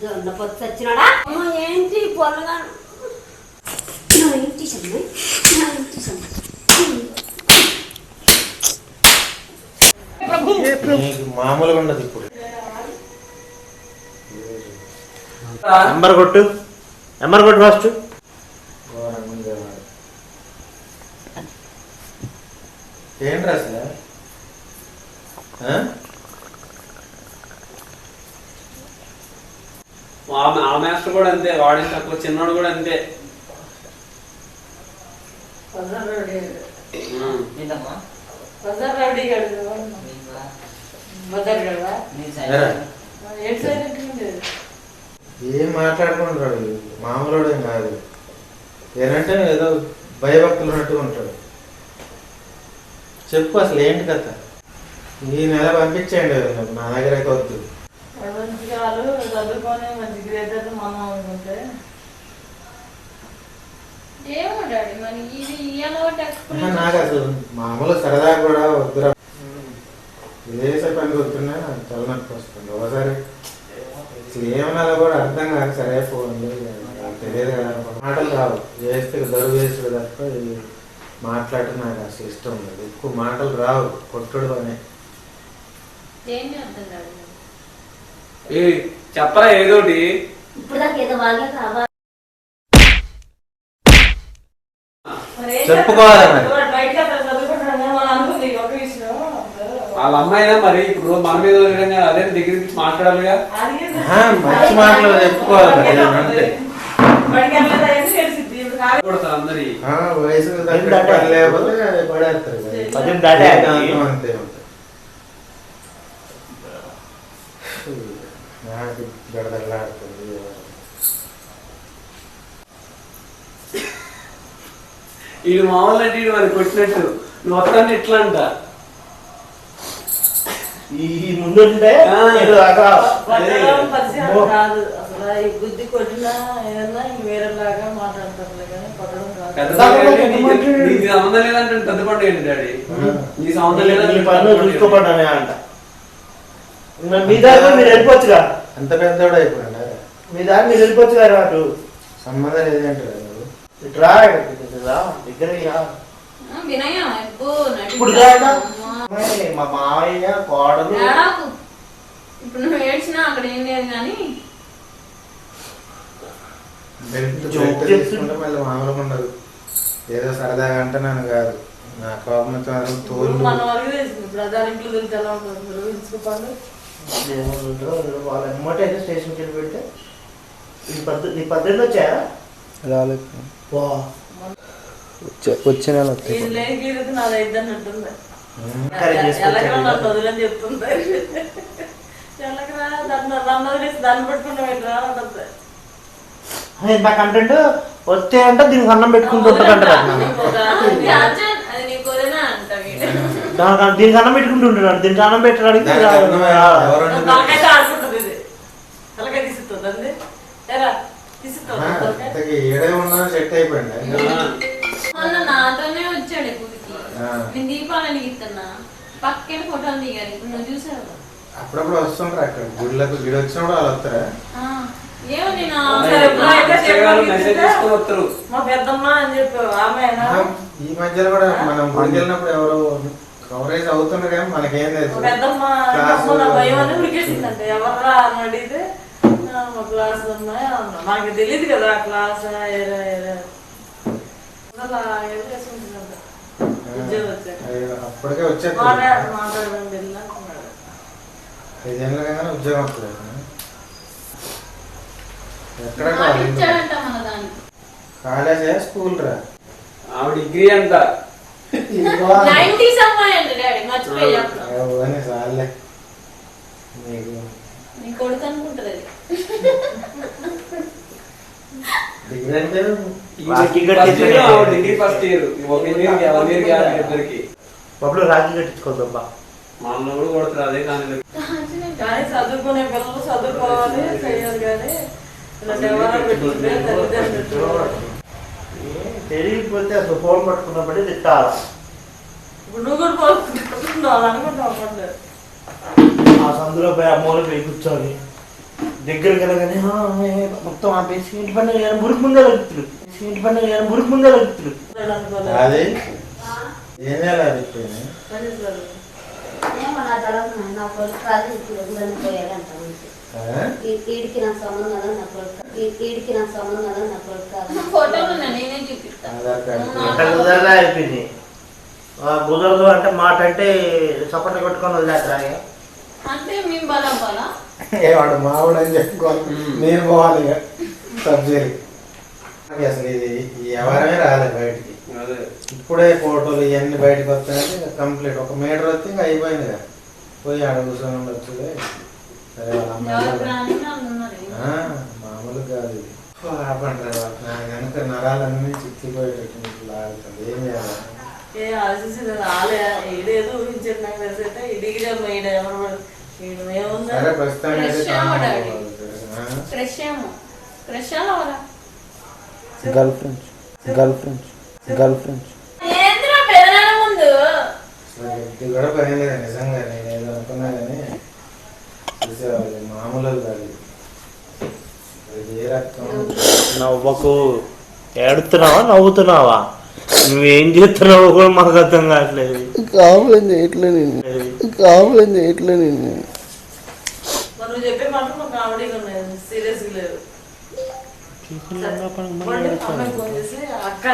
జొన్న పొత్తు వచ్చినాడా అమ్మ ఏంటి పొలగా నా ఇంటి సమ్మె నా ఇంటి సమ్మె నీకు మామూలుగా ఉండదు ఇప్పుడు. నెంబర్ కొట్టు. నెంబర్ కొట్టు ఫస్ట్ ఏంట్రా అసలు ఆ? ఆ- ఆ మాస్టర్ కూడా అంతే వాడిని తక్కువ చిన్నోడు కూడా అంతే. ఏం. మాట్లాడుకుంటాడు మామూలు ఏం కాదు. ఏనంటే ఏదో భయభక్తులు ఉన్నట్టుగా ఉంటాడు. చెప్పు అసలు ఏంటి కథ? ఈ నెల పంపించేయండి నా దగ్గర అయితే వద్దు. మంచిగా వాళ్ళు చదువుకొని మంచి గ్రేటర్ మనం అనుకుంటే. ఏమో డాడీ మరి ఇది నాకు అసలు మామూలు సరదా కూడా వద్దురా విదేశ పని తలనొప్పి వస్తుంది. ఒకసారి అసలు ఏమన్నా కూడా అర్థం కాదు సరే ఫోన్ తెలియదు కదా. మాటలు రావు. చేస్తే దరువు వేసుడు తప్ప ఇది మాట్లాడటం నాకు అసలు ఇష్టం లేదు. ఎక్కువ మాటలు రావు. కొట్టుడు అనే ఏం చెప్పరా ఏదోటి. ఇప్పుడు దాకా ఏదో వాళ్ళే కావాలి. మరి ఏం చెప్పుకోవాలి వాళ్ళ అమ్మాయినా మరి ఇప్పుడు మన మీద వదిలేయడం అదే దగ్గర నుంచి మాట్లాడాలిగా. మంచి మాటలు చెప్పుకోవాలి అందరి. లేకపోతే పడేస్తారు అంతే ఉంటుంది నాకు గడదల్లాడుతుంది. వీడు మామూలు అంటే వీడు మరి కొట్టినట్టు. నువ్వు వస్తాను ఎట్లా అంట ఈ ముందు బుద్ధి కొట్టినా ఏదన్నా వేరేలాగా మాట్లాడతారులే కానీ కొట్టడం నీకు-. నీకు సంబంధం లేదంటే పెద్ద పండుగ ఏంటి డాడీ? నీ సంబంధం నీ లేదంటే పనులు పెద్ద పండుగ. చూసుకోపడమే అంట ఇంకా మీ దాకా మీరు వెళ్ళిపోవచ్చుగా. అంత పెద్దోడు అయిపోయాడు? మీ దాకా మీరు వెళ్ళిపోవచ్చు కదా అటు. సంబంధం లేదంటారు. దగ్గరే ఇప్పుడు మా మావయ్య కోడలు. ఇప్పుడు నువ్వు ఏడ్చినా అక్కడ ఏం లేదు కానీ మళ్ళీ మామూలుగా ఉండదు. ఏదో సరదాగా అంటున్నాను కాదు. నా కోపం తోలు మన వరకు తెలిసింది ఇప్పుడు ఇంట్లో తెలిసి ఎలా ఉంటుంది? వాళ్ళ ఎమ్మటే అయితే స్టేషన్కి వెళ్ళి పెడితే ఈ పద్ధతి ఈ పద్ధతి వచ్చాయా రాలేదు వా వచ్చే- నెల చెప్తుంది నా కంటెంట్ వస్తే అంటే దీనికి అన్నం పెట్టుకుంటుంటారంట దానికి దీనికి అన్నం పెట్టుకుంటుంటాడు దీనికి అన్నం పెట్టడానికి ఏడే ఉన్నా సెట్ అయిపోయింది. మొన్న నాతోనే వచ్చాడు గుడికి. నేను దీపాలని ఇస్తున్నా పక్కన ఫోటోలు ఇప్పుడు నువ్వు చూసావు? అప్పుడప్పుడు వస్తుంటారు అక్కడ. గుడిలకు గుడి వచ్చినప్పుడు వాళ్ళు వస్తారా? ఆ, ఏమో నేను మా పెద్దమ్మ అని చెప్పి ఆమె ఈ మధ్యలో కూడా మనం గుడికి వెళ్ళినప్పుడు ఎవరు కవరేజ్ అవుతున్నారు కానీ మనకేం తెలుసు పెద్దమ్మ క్లాసు- అమ్మ నా భయం అని ఉరికేసిందంటే. ఎవర్రా అని అడిగితే "ఆ, మా క్లాస్ అమ్మాయి అన్నా. నాకు తెలియదు కదా క్లాస్ అప్పటికే వచ్చేది ఐదేళ్ళ కానీ ఉద్యోగం వస్తుంది ఎక్కడ కాలేజే స్కూల్ రా? ఆవిడ డిగ్రీ అంట. నైన్టీస్ అమ్మాయి అంట డాడీ నీకు నీ కొడుకు రాఖీ ఫస్ట్ ఇయర్ ఒక కట్టించుకోద్దబ్బా మా అన్న కూడా అదే కానీ కానీ చదువుకునే పిల్లలు చదువుకోవాలి చేయాలి కానీ తెలియకపోతే అసలు ఫోన్ పట్టుకున్నప్పుడే తిట్టాలి. ఇప్పుడు నువ్వు కూడా పోతున్నావు అనుకుంటావు సందులో పోయి ఆ మూల పోయి కూర్చొని దగ్గరికి వెళ్ళగానే "ఆ, మొత్తం ఆపేసి ఇంటి పండుగ కానీ మురికి ముందే లగుతులు ఇంటి పండుగ కానీ మురికి ముందే లగుతులు అది ఏం చేయాలి చెప్పాను ఏమో నా తలకు నా కొడుకు పోయాడంట ఈడికి నా సంబంధం కొడుకు ఈడికి సంబంధం కొడుకు ఫోటోలు నేనే కుదరదా అంటే మాట అంటే చప్పట్లు కొట్టుకొని వదిలేస్తారా? అంటే మేము బలా బలా. ఏ వాడు మావాడు అని చెప్పుకోవాలి. నేను పోవాలి ఇక. సబ్జెక్ట్. అసలు ఇది ఈ వ్యవహారమే రాలేదు బయటికి. ఇప్పుడే ఫోటోలు ఇవన్నీ బయటకు వస్తాయంటే ఇంకా కంప్లీట్. ఒక మీటర్ వస్తే ఇంకా అయిపోయింది కదా పోయి ఆడ కూర్చొని ఉండొచ్చు మామూలు కాదు నా కనుక నరాలన్నీ చిక్కిపోయేటట్టు మీకు లాగుతుంది. ఏం చేయాలి? సరే ప్రస్తుతానికి girl friends. Girl friends. Girl friends. ఇది కూడా పని లేదు నిజంగా నేను ఏదో అనుకున్నా కానీ చూసేవాళ్ళు మామూలు కాదు. ఏ రకం నవ్వకు ఏడుతున్నావా నవ్వుతున్నావా? నువ్వేం చేస్తున్నావో కూడా మాకు అర్థం కావట్లేదు. కావాలని చేయట్లే నేను కావాలని చేయట్లే నేను నువ్వు చెప్పే మాకు కామెడీగా ఉన్నాయి లేదు అక్క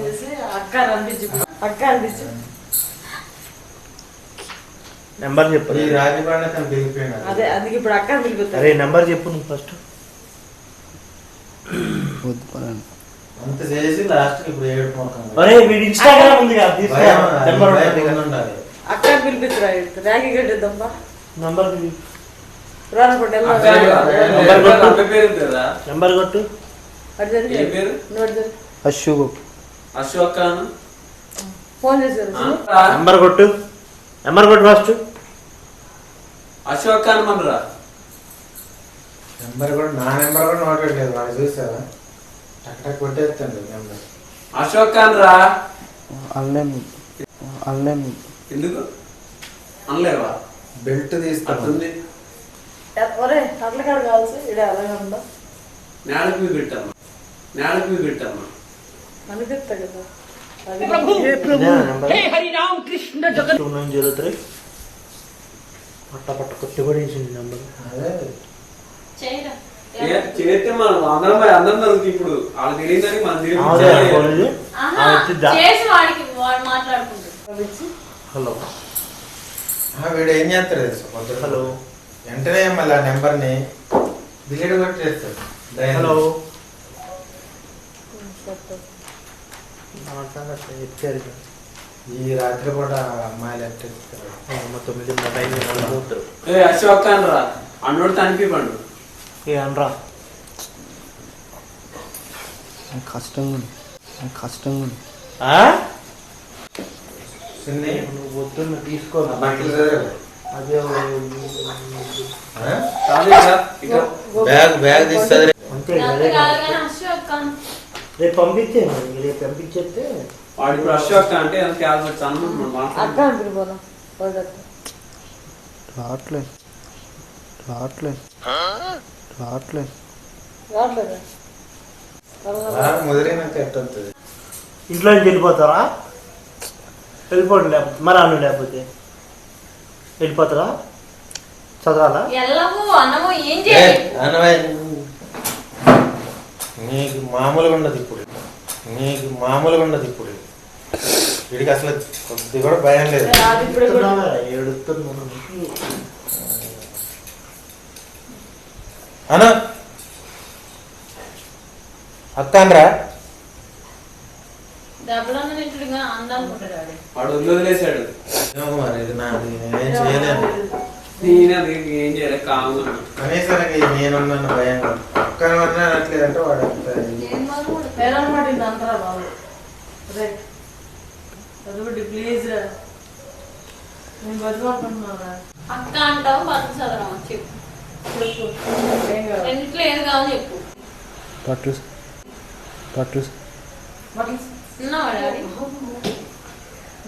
చేసి అక్క రంపించు అక్క అనిపించు. నెంబర్ చెప్పు. అదే అందుకే ఇప్పుడు అక్క పిలుపుతారు. అరే నెంబర్ చెప్పు నువ్వు ఫస్ట్. అంత చేసి లాస్ట్ ఇప్పుడు ఏడు అరే వీడి ఇన్స్టాగ్రామ్ ఉంది కదా తీసుకో. నెంబర్ ఉండాలి. అక్క పిలిపిస్తురా ర్యాగి కట్టేద్దాంపా? నెంబర్ నంబర్ కొట్టు. అక్క పేరు కదా నెంబర్ కొట్టు. ఏ పేరు? అశుభం అశోక్ అను ఫోన్ చేశారు? నెంబర్ కొట్టు. నెంబర్ కొట్టు ఫస్ట్ అశోక్ అని మనరా నెంబర్ కూడా నా నెంబర్ కూడా నోట్ పెట్టలేదు వాడు చూసావా? టక్ టక్ కొట్టేస్తాడు నెంబర్ అశోక్ అని రా. అల్లేను అల్లేను ఎందుకు? అనలేవా? బెల్ట్ తీస్తాను అట్టుంది. ఒరే అట్ల కాడ కావాల్సి ఇక్కడ అలాగే ఉందా నేలకు పెట్టమ్మా. నేలకు పెట్టమ్మా. అనిపిస్తా కదా. అది టూ నైన్ జీరో త్రీ పట్ట పట్ట కొట్టి కూడా వేసింది నెంబర్. చేయరా. చేస్తే మనం అందరం అందరం దొరుకుతుంది ఇప్పుడు. తెలియదని మనం తెలియదు. మాట్లాడుకుంటాడు. హలో. ఆ, వీడు ఏం చేస్తాడు హలో. వెంటనే మళ్ళీ ఆ నెంబర్ని డిలీట్ కొట్టేస్తాడు. హలో. ఇక. ఈ రాత్రి కూడా అమ్మాయిలు ఇది మా టైం మూతారు ఏ అశోక్ అని రా అన్నోడు తనిపిపండు ఏ అనరా. కష్టంగా ఉంది. కష్టంగా ఉంది. నువ్వు పొద్దున్న తీసుకో ఆ బట్టలు చదివావు? అదే. బ్యాగ్ బ్యాగ్ తీస్తుంది అంతే నాకు అదే కాదు కానీ అశోక్ అను. రేపు పంపించే మరి రేపు పంపించేస్తే వాడు ఇప్పుడు అశోక్ అంటే ఎంత క్యాల్సి వచ్చాను మనం అక్క మాట్లాడుతున్నాం అని పిలిపోదా రావట్లేదు? రావట్లేదు రావట్లేదు ఎట్టవుతుంది ఇంట్లో నుంచి వెళ్ళిపోతారా వెళ్ళిపోండి లేకపోతే మరి అన్ను లేకపోతే? వెళ్ళిపోతారా చదవాలా? ఎల్లము అన్నము ఏం ఏ, చేయాలి అనవై నీకు మామూలుగా ఉండదు ఇప్పుడు. నీకు మామూలుగా ఉండదు ఇప్పుడు. వీడికి అసలు కొద్ది కూడా భయం లేదు. అను అత్తాన్రా వాడు మరి ఇది నాది నేనేం చేయలేను. నేనే అది ఏం కనీసానికి నేనున్నాను భయం పక్కన పడినా అనట్లేదంటే వాడు పేరనమాట ఇది అంతరా బాబు? రైట్ చదువుడి ప్లీజ్ రా. నేను అక్క అంటావు బతుకు చదవడం చెప్పు. ఏం కాదు రెండిట్లో ఏది కావాలి చెప్పు.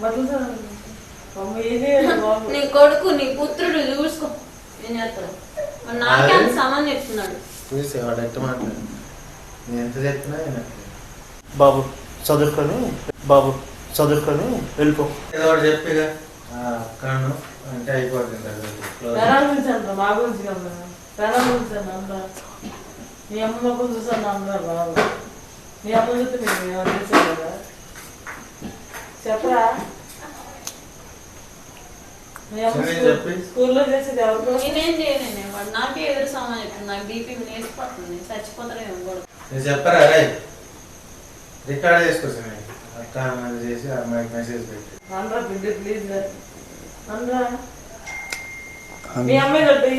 బట్టలు బాబు. నీ కొడుకు నీ పుత్రుడు చూసుకో. ఏం చేస్తాడు? నాకే అంత సంబంధం చెప్తున్నాడు. చూసి వాడు ఎట్ట మాట్లాడు. నేను ఎంత చెప్పినా. బాబు చదువుకొని బాబు చదువుకొని వెళ్ళిపో. ఏదో ఒకటి చెప్పిగా. అక్కను అంటే అయిపోతుంది మా అమ్మ మొక్కలు చూసాను అందరూ బాబు. మీ అమ్మ చూస్తే మీకు చెప్పరా మీ అమ్మ సరే, స్కూల్- చెప్పి. స్కూల్లో చేసేది ఎవరికో నేనేం చేయలేను వాడు నాకే ఎదురు సంబంధం చెప్తుంది నాకు బీపీ నేసిపోతుంది చచ్చిపోతారేమో కూడా. నేను చెప్పరా రే రికార్డ్ చేసుకొచ్చాను అక్క అన్నది చేసి అమ్మాయికి మెసేజ్ పెట్టి. అందరా బిడ్డ ప్లీజ్ అందరా మీ అమ్మాయి కట్టి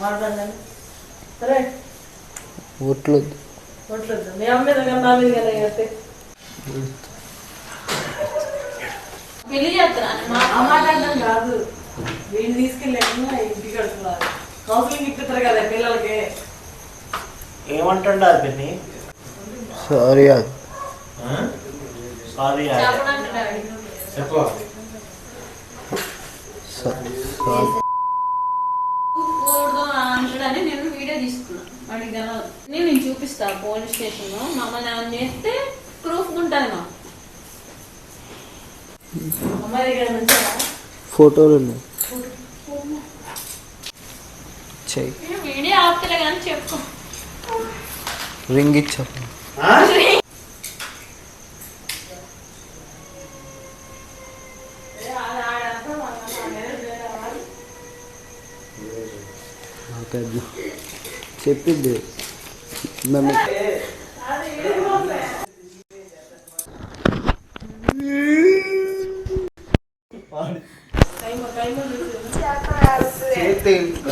మాట్లాడండి సరే. ఓట్లు కొట్టలేదు మీ అమ్మాయి దగ్గర నా మీద కదా పెళ్ళి ఆ మాట్లాడడం కాదు. వీడిని తీసుకెళ్ళాము ఇంటికి కడుతున్నారు. కౌన్సిలింగ్ ఇప్పిస్తారు కదా పిల్లలకి. ఏమంటుండ పిన్ని? సారీ? సారీ చెప్పు. అంటాడని నేను వీడియో వాడికి నేను చూపిస్తా పోలీస్ స్టేషన్ మమ్మల్ని ఏమైనా చేస్తే ప్రూఫ్ ఉంటుంది మా అమ్మాయి దగ్గర నుంచారా ఫోటోలు ఉన్నాయి. రింగ్ ఇచ్చా నాకది చెప్పింది నన్ను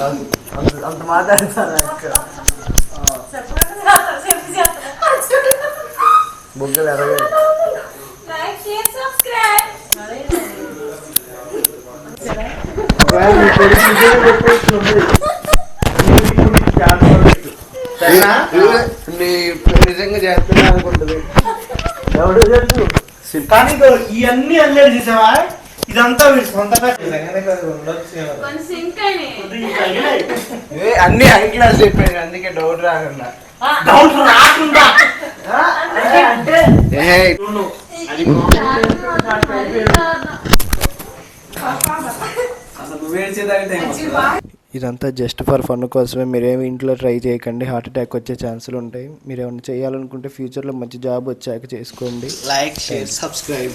చేతి కాదు అంత అంత మాట్లాడతాను బొగ్గలు ఎరగదు లైక్ షేర్ సబ్స్క్రైబ్ నీ నిజంగా చేస్తున్నా అనుకుంటుంది ఎవడు తెలుసు కానీ ఇగో ఇవన్నీ అల్లరి చూసావా ఇదంతా వీడు సొంతంగా అన్ని హై క్లాస్ చెప్పాను అందుకే డౌట్ రాకుండా. డౌట్ రాకుండా. ఇదంతా జస్ట్ ఫర్ ఫన్ కోసమే. మీరేమి ఇంట్లో ట్రై చేయకండి. హార్ట్ అటాక్ వచ్చే ఛాన్సులు ఉంటాయి. మీరు ఏమైనా చేయాలనుకుంటే ఫ్యూచర్లో మంచి జాబ్ వచ్చాక చేసుకోండి. Like share subscribe